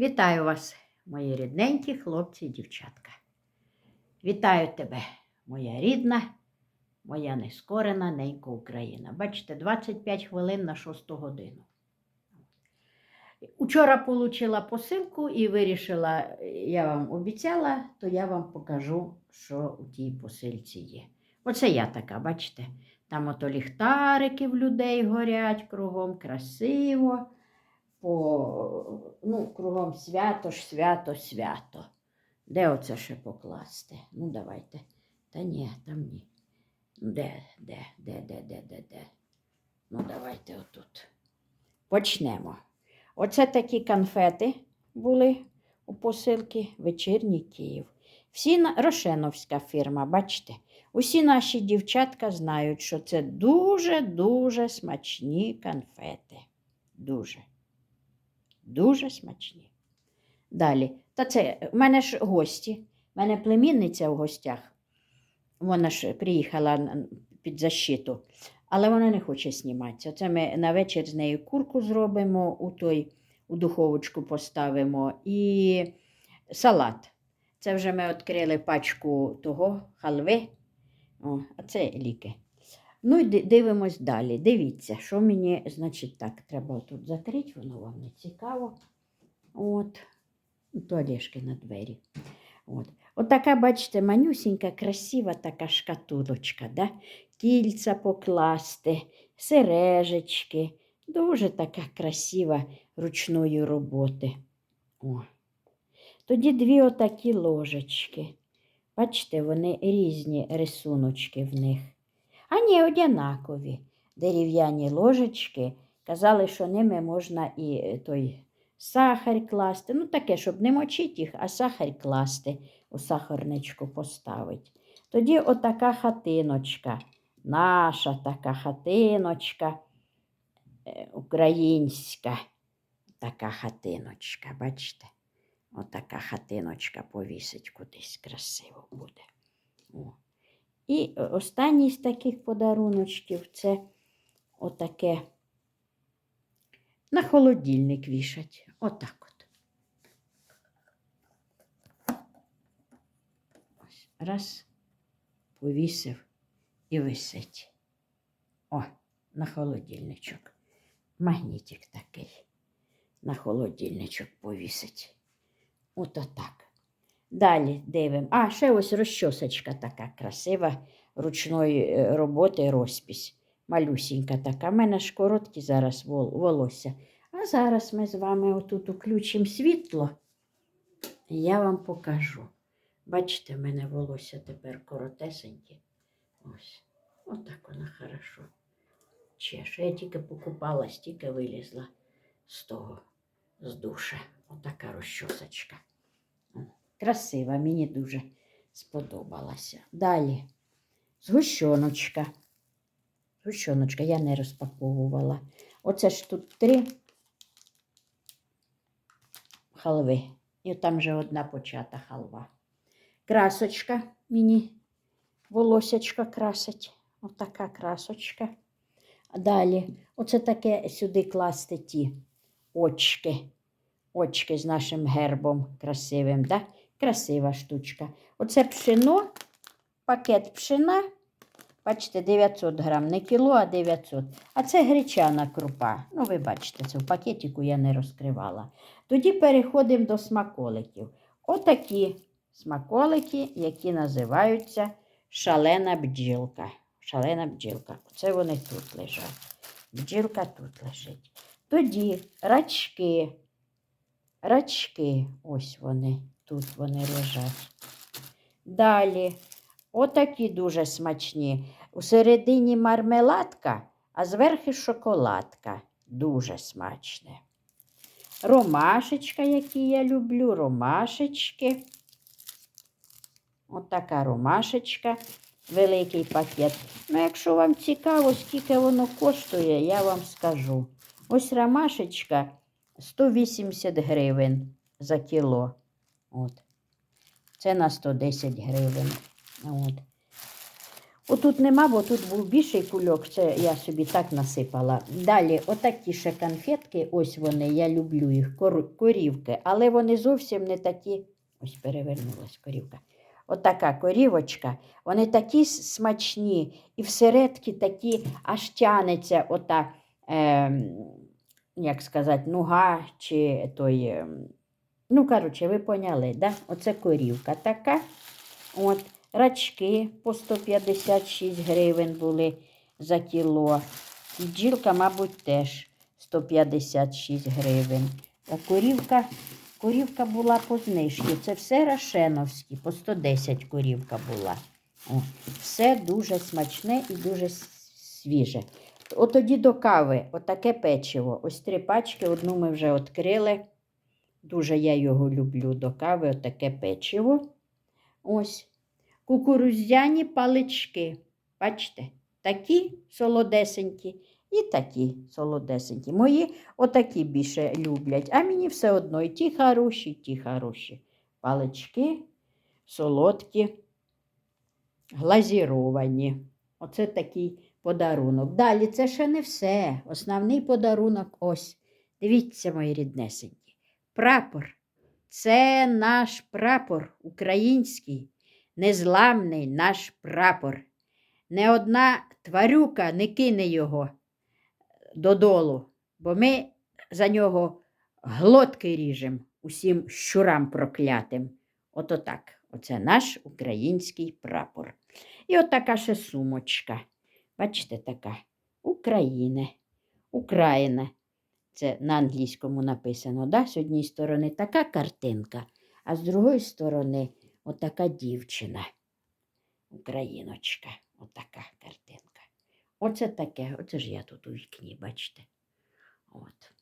Вітаю вас, мої рідненькі хлопці і дівчатка. Вітаю тебе, моя рідна, моя нескорена ненька Україна. Бачите, 25 хвилин на 6 годину. Учора отримала посилку і вирішила, я вам обіцяла, то я вам покажу, що у тій посилці є. Оце я така, бачите, там ото ліхтарики в людей горять кругом, красиво по, ну, кругом свято ж, свято, свято. Де оце ще покласти? Ну, давайте. Та ні, там ні. Де, де, де, де, де, де, де? Ну, давайте отут. Почнемо. Оце такі конфети були у посилки Вечірній Київ. Всі. Рошеновська фірма, бачите? Усі наші дівчатка знають, що це дуже-дуже смачні конфети. Дуже. Дуже смачні. Далі. Та це в мене ж гості. У мене племінниця в гостях. Вона ж приїхала під защиту, але вона не хоче зніматися. Це ми на вечір з нею курку зробимо, у той у духовочку поставимо і салат. Це вже ми відкрили пачку того халви. О, а це ліки. Ну і ди- дивимось далі. Дивіться, що мені, значить, так, треба тут закрити, воно вам не цікаво. От, Ну, на двері. От. От бачите, манюсінька, красива така шкатулочка, да? кільця покласти, сережечки. Дуже така красива ручної роботи. О. Тоді дві отакі ложечки. Бачите, вони різні рисуночки в них. А ні, однакові. Дерев'яні ложечки. Казали, що ними можна і е, той сахар класти. Ну, таке, щоб не мочити їх, а сахар класти, у сахарничку поставити. Тоді отака хатиночка, наша така хатиночка, е, українська така хатиночка, бачите? Отака хатиночка повісить кудись красиво буде. О. І е, останній з таких подаруночків це отаке на холодильник вішать. Отак от. Ось. Раз, повісив і висить. О, на холодильничок. Магнітик такий. На холодильничок повісить. От отак. Далі дивимо. А, ще ось розчосочка така красива ручної е, роботи розпись. Малюсінька така. У мене ж короткі зараз вол- волосся. А зараз ми з вами отут включимо світло. І я вам покажу. Бачите, в мене волосся тепер коротесеньке. Ось. Отак воно хорошо. Чеше. Я тільки покупалась, тільки вилізла з того, з душа. Отака розчосочка. Красива, мені дуже сподобалася. Далі. Згущеночка. Згущеночка я не розпаковувала. Оце ж тут три халви. І там вже одна почата халва. Красочка мені волосячка красить. Отака красочка. А далі, оце таке сюди класти ті очки. Очки з нашим гербом красивим. Да? Красива штучка. Оце пшено, пакет пшена. Бачите, 900 грам, не кіло, а 900. А це гречана крупа. Ну, ви бачите, це в пакетику я не розкривала. Тоді переходимо до смаколиків. Отакі смаколики, які називаються шалена бджілка. Шалена бджілка. Оце вони тут лежать. Бджілка тут лежить. Тоді рачки. Рачки, ось вони, тут вони лежать. Далі, отакі дуже смачні. У середині мармеладка, а зверху шоколадка. Дуже смачне. Ромашечка, які я люблю, ромашечки. Отака ромашечка, великий пакет. Ну, якщо вам цікаво, скільки воно коштує, я вам скажу. Ось ромашечка 180 гривень за кіло. От. Це на 110 гривень. От. Отут нема, бо тут був більший кульок, це я собі так насипала. Далі, отакі ще конфетки, ось вони, я люблю їх, кор- корівки, але вони зовсім не такі. Ось перевернулась корівка. Отака корівочка, вони такі смачні, і всередки такі аж тянеться ота, е, як сказати, нуга чи той. Ну, коротше, ви поняли, да? Оце корівка така. От, рачки по 156 гривень були за кіло. І бджілка, мабуть, теж 156 гривень. А корівка, корівка була по знижці. Це все Рашеновські, по 110 корівка була. О, все дуже смачне і дуже свіже. От тоді до кави, отаке печиво. Ось три пачки, одну ми вже відкрили. Дуже я його люблю до кави, отаке печиво. Ось. Кукурудзяні палички. Бачите? Такі солодесенькі і такі солодесенькі. Мої отакі більше люблять. А мені все одно і ті хороші, і ті хороші. Палички солодкі, глазіровані. Оце такий подарунок. Далі це ще не все. Основний подарунок ось. Дивіться, мої ріднесенькі. Прапор. Це наш прапор український, незламний наш прапор. Не одна тварюка не кине його додолу, бо ми за нього глотки ріжемо усім щурам проклятим. Ото так. Оце наш український прапор. І от така ще сумочка. Бачите, така Україна. Україна. Це на англійському написано. Да? З однієї сторони така картинка, а з другої сторони отака дівчина. Україночка. Отака картинка. Оце таке, оце ж я тут у вікні, бачите. От.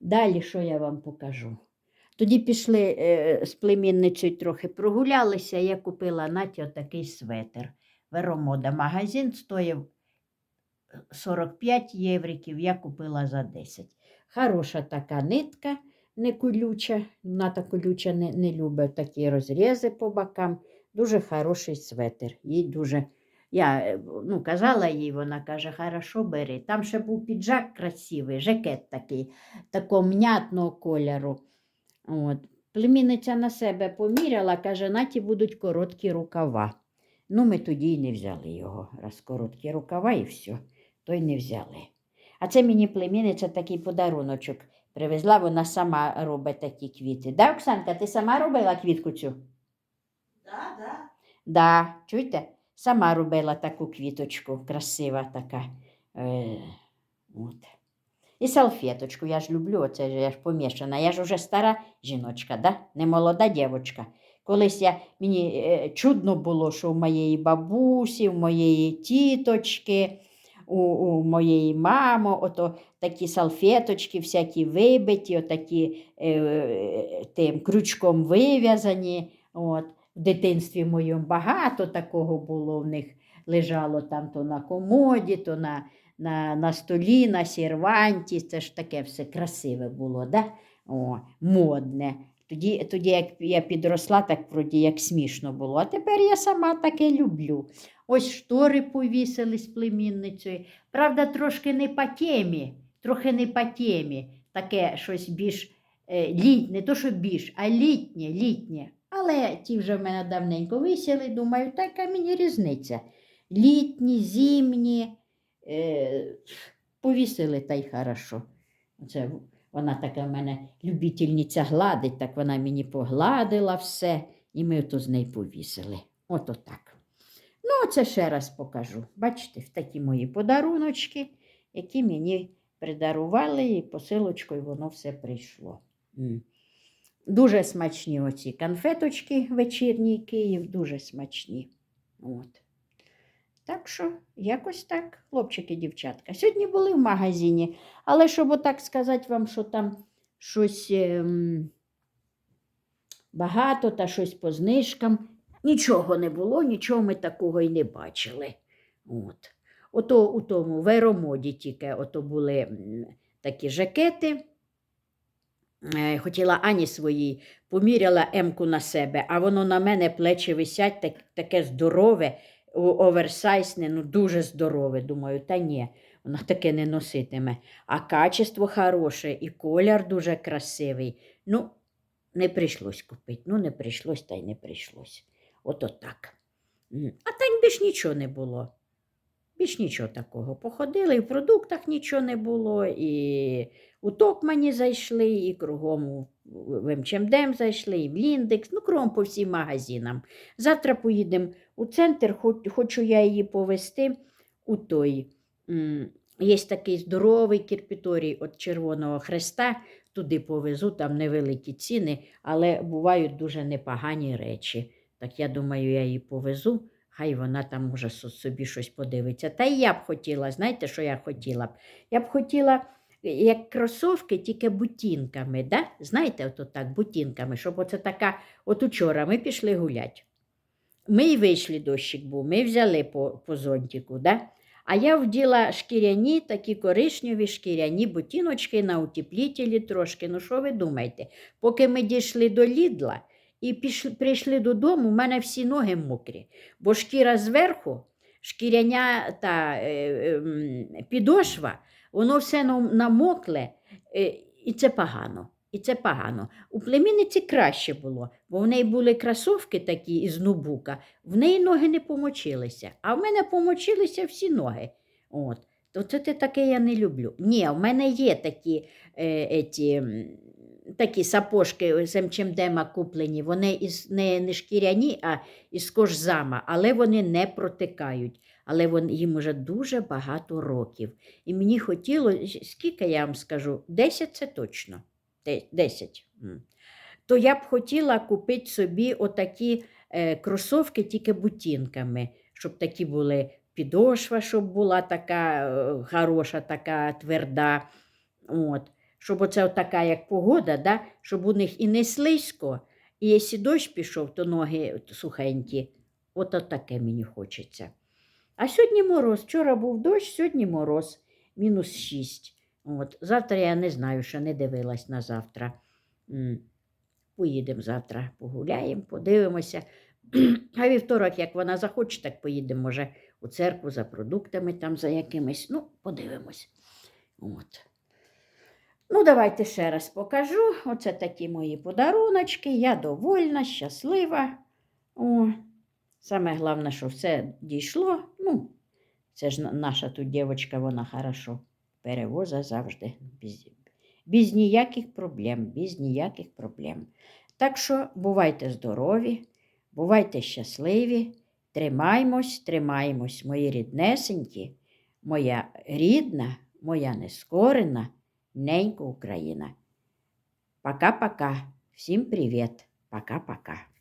Далі, що я вам покажу? Тоді пішли е, з племінницею трохи прогулялися, я купила Наті отакий светр. Веромода магазин стоїв 45 євриків, я купила за 10. Хороша така нитка, не колюча, вона колюча не, не любить такі розрізи по бокам. Дуже хороший светр. Їй дуже. Я е, ну, казала їй, вона каже, хорошо бери. Там ще був піджак красивий, жакет такий, такого м'ятного кольору. От. Племінниця на себе поміряла, каже, наті будуть короткі рукава. Ну, ми тоді й не взяли його. Раз короткі рукава і все, то й не взяли. А це мені племінниця такий подаруночок привезла, вона сама робить такі квіти. Да, Оксанка, ти сама робила квітку цю? Да, да. Да, чуєте? Сама робила таку квіточку, красива така. Е, от. І салфеточку, я ж люблю, оце я ж помішана. Я ж уже стара жіночка, да? не молода дівчинка. Колись я, мені е, чудно було, що у моєї бабусі, у моєї тіточки, у, у моєї мами, ото такі салфеточки, всякі вибиті, отакі е, тим крючком вив'язані. От. В дитинстві моєму багато такого було в них лежало там то на комоді, то на, на, на столі, на серванті. Це ж таке все красиве було, да? О, модне. Тоді, тоді, як я підросла, так вроді як смішно було. А тепер я сама таке люблю. Ось штори повісили з племінницею. Правда, трошки не по темі, трохи не по темі. Таке щось більш е, літнє, не то що більш, а літнє, літнє. Але ті вже в мене давненько висіли, думаю, така мені різниця. Літні, зимні, е, повісили та й хорошо. Це вона така в мене любительниця гладить, так вона мені погладила все, і ми ото з нею повісили. Ото так. Ну, це ще раз покажу. Бачите, в такі мої подаруночки, які мені придарували, і посилочкою воно все прийшло. Дуже смачні оці конфеточки вечірній Київ, дуже смачні. От. Так що, якось так, хлопчики, дівчатка. Сьогодні були в магазині, але щоб отак сказати вам, що там щось ем, багато та щось по знижкам, нічого не було, нічого ми такого й не бачили. От. Ото у тому веромоді тільки ото були такі жакети. Е, Хотіла Ані своїй, поміряла емку на себе, а воно на мене плечі висять, так, таке здорове, оверсайсне, ну дуже здорове. Думаю, та ні, вона таке не носитиме. А качество хороше і колір дуже красивий. Ну, не прийшлось купити. Ну, не прийшлось, та й не прийшлось. Ото так. А так більш нічого не було. Більш нічого такого. Походили, і в продуктах нічого не було, і у Токмані зайшли, і кругом в МЧМДМ зайшли, і в Ліндекс, ну, кругом по всім магазинам. Завтра поїдемо у центр, хочу я її повезти у той. Є такий здоровий кірпіторій від Червоного Хреста. Туди повезу, там невеликі ціни, але бувають дуже непогані речі. Так я думаю, я її повезу, хай вона там може собі щось подивиться. Та я б хотіла, знаєте, що я хотіла б? Я б хотіла, е, як кросовки, тільки бутінками. Да? Знаєте, от так, бутінками, щоб оце така, от учора ми пішли гуляти. Ми й вийшли, дощик був, ми взяли по, по зонтику, да? а я вділа шкіряні, такі коричневі шкіряні бутіночки на утеплітелі трошки. Ну що ви думаєте? Поки ми дійшли до Лідла і пішли, прийшли додому, у мене всі ноги мокрі, бо шкіра зверху, шкіряня та е, ем, підошва, воно все намокле, е, і це погано. І це погано. У племінниці краще було, бо в неї були кросовки такі із нубука, в неї ноги не помочилися, а в мене помочилися всі ноги. От. То це таке я не люблю. Ні, в мене є такі, е, еті, такі сапожки з МЧМДМа куплені. Вони із, не, не шкіряні, а із кожзама, але вони не протикають. Але вони, їм уже дуже багато років. І мені хотілося, скільки я вам скажу, 10 це точно. 10. То я б хотіла купити собі отакі е, кросовки тільки бутінками, щоб такі були підошва, щоб була така е, хороша, така тверда. От. Щоб оце така, як погода, да? щоб у них і не слизько, і якщо дощ пішов, то ноги сухенькі. От таке мені хочеться. А сьогодні мороз. Вчора був дощ, сьогодні мороз, мінус 6. От. Завтра я не знаю, що не дивилась на завтра. Поїдемо завтра, погуляємо, подивимося. А вівторок, як вона захоче, так поїдемо, може, у церкву за продуктами, там за якимись. Ну, подивимось. От. Ну, давайте ще раз покажу. Оце такі мої подаруночки. Я довольна, щаслива. О, саме головне, що все дійшло. Ну, це ж наша тут дівчинка, вона хорошо перевоза завжди. Без, без ніяких проблем, без ніяких проблем. Так що бувайте здорові, бувайте щасливі, тримаймось, тримаймось, мої ріднесенькі, моя рідна, моя нескорена, ненька Україна. Пока-пока. Всім привіт. Пока-пока.